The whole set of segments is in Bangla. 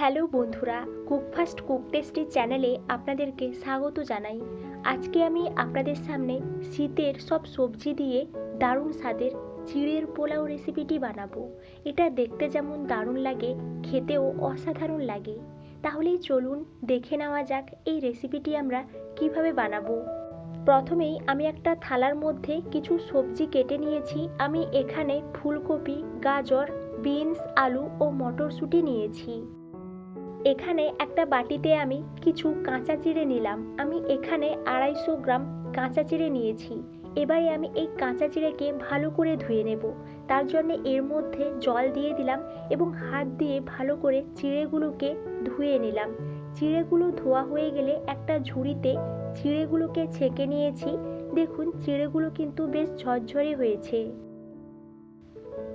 হ্যালো বন্ধুরা কুক ফাস্ট কুক টেস্টি চ্যানেলে আপনাদেরকে স্বাগত জানাই। আজকে আমি আপনাদের সামনে শীতের সব সবজি দিয়ে দারুণ স্বাদের চিড়ের পোলাও রেসিপিটি বানাবো। এটা দেখতে যেমন দারুণ লাগে, খেতেও অসাধারণ লাগে। তাহলেই চলুন দেখে নেওয়া যাক এই রেসিপিটি আমরা কীভাবে বানাবো। প্রথমেই আমি একটা থালার মধ্যে কিছু সবজি কেটে নিয়েছি। আমি এখানে ফুলকপি, গাজর, বিনস, আলু ও মটরশুঁটি নিয়েছি। এখানে একটা বাটিতে আমি কিছু কাঁচা চিড়ে নিলাম। আমি এখানে আড়াইশো গ্রাম কাঁচা চিড়ে নিয়েছি। এবারে আমি এই কাঁচা চিড়েকে ভালো করে ধুয়ে নেব। তার জন্য এর মধ্যে জল দিয়ে দিলাম এবং হাত দিয়ে ভালো করে চিড়েগুলোকে ধুয়ে নিলাম। চিড়েগুলো ধোয়া হয়ে গেলে একটা ঝুড়িতে চিড়েগুলোকে ছেঁকে নিয়েছি। দেখুন চিড়েগুলো কিন্তু বেশ ঝরঝরে হয়েছে।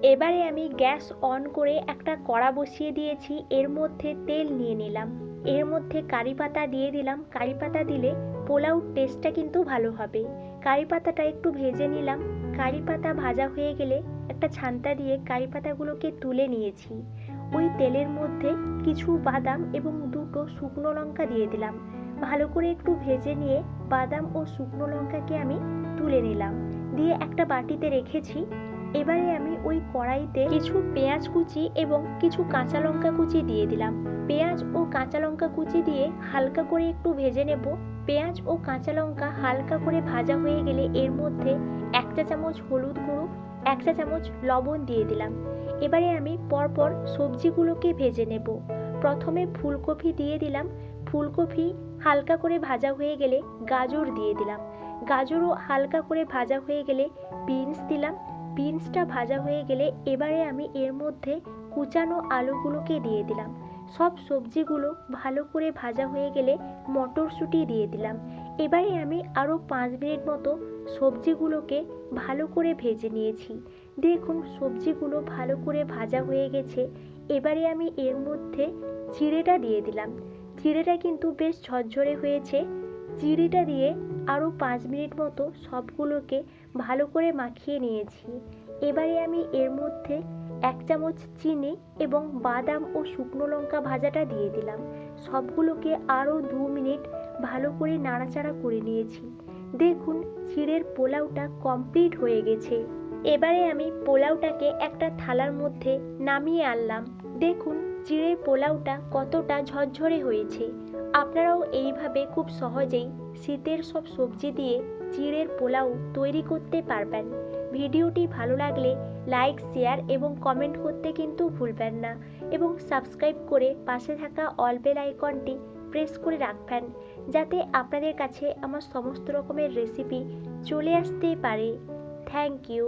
এবারে আমি গ্যাস অন করে একটা কড়া বসিয়ে দিয়েছি, এর মধ্যে তেল নিয়ে নিলাম। এর মধ্যে কারি পাতা দিয়ে দিলাম। কারি পাতা দিলে পোলাও টেস্টটা কিন্তু ভালো হবে। কারি পাতাটা একটু ভেজে নিলাম। কারি পাতা ভাজা হয়ে গেলে একটা ছান্তা দিয়ে কারি পাতাগুলোকে তুলে নিয়েছি। ওই তেলের মধ্যে কিছু বাদাম এবং দুটো শুকনো লঙ্কা দিয়ে দিলাম। ভালো করে একটু ভেজে নিয়ে বাদাম ও শুকনো লঙ্কাকে আমি তুলে নিলাম। দিয়ে একটা বাটিতে রেখেছি। এবারে আমি ওই কড়াইতে কিছু পেঁয়াজ কুচি এবং কিছু কাঁচা লঙ্কা কুচি দিয়ে দিলাম। পেঁয়াজ ও কাঁচা লঙ্কা কুচি দিয়ে হালকা করে একটু ভেজে নেব। পেঁয়াজ ও কাঁচা লঙ্কা হালকা করে ভাজা হয়ে গেলে এর মধ্যে এক চা চামচ হলুদ গুঁড়ো, এক চা চামচ লবণ দিয়ে দিলাম। এবারে আমি পরপর সবজিগুলোকে ভেজে নেব। প্রথমে ফুলকপি দিয়ে দিলাম। ফুলকপি হালকা করে ভাজা হয়ে গেলে গাজর দিয়ে দিলাম। গাজরও হালকা করে ভাজা হয়ে গেলে বিনস দিলাম। বিনসটা ভাজা হয়ে গেলে এবারে আমি এর মধ্যে কুচানো আলুগুলোকে দিয়ে দিলাম। সব সবজিগুলো ভালো করে ভাজা হয়ে গেলে মটরশুঁটি দিয়ে দিলাম। এবারে আমি আরও পাঁচ মিনিট মতো সবজিগুলোকে ভালো করে ভেজে নিয়েছি। দেখুন, সবজিগুলো ভালো করে ভাজা হয়ে গেছে। এবারে আমি এর মধ্যে চিড়েটা দিয়ে দিলাম। চিড়েটা কিন্তু বেশ ঝরঝরে হয়েছে। চিড়িটা দিয়ে আরও পাঁচ মিনিট মতো সবগুলোকে ভালো করে মাখিয়ে নিয়েছি। এবারে আমি এর মধ্যে এক চামচ চিনি এবং বাদাম ও শুকনো লঙ্কা ভাজাটা দিয়ে দিলাম। সবগুলোকে আরও দু মিনিট ভালো করে নাড়াচাড়া করে নিয়েছি। দেখুন, চিড়ের পোলাওটা কমপ্লিট হয়ে গেছে। এবারে আমি পোলাওটাকে একটা থালার মধ্যে নামিয়ে আনলাম। দেখুন, চিড়ের পোলাওটা কতটা ঝরঝরে হয়েছে। আপনারাও এইভাবে খুব সহজেই শীতের সব সবজি দিয়ে চিড়ের পোলাও তৈরি করতে পারবেন। ভিডিওটি ভালো লাগলে লাইক, শেয়ার এবং কমেন্ট করতে কিন্তু ভুলবেন না এবং সাবস্ক্রাইব করে পাশে থাকা অল বেল আইকনটি প্রেস করে রাখবেন যাতে আপনাদের কাছে আমার সমস্ত রকমের রেসিপি চলে আসতে পারে। Thank you.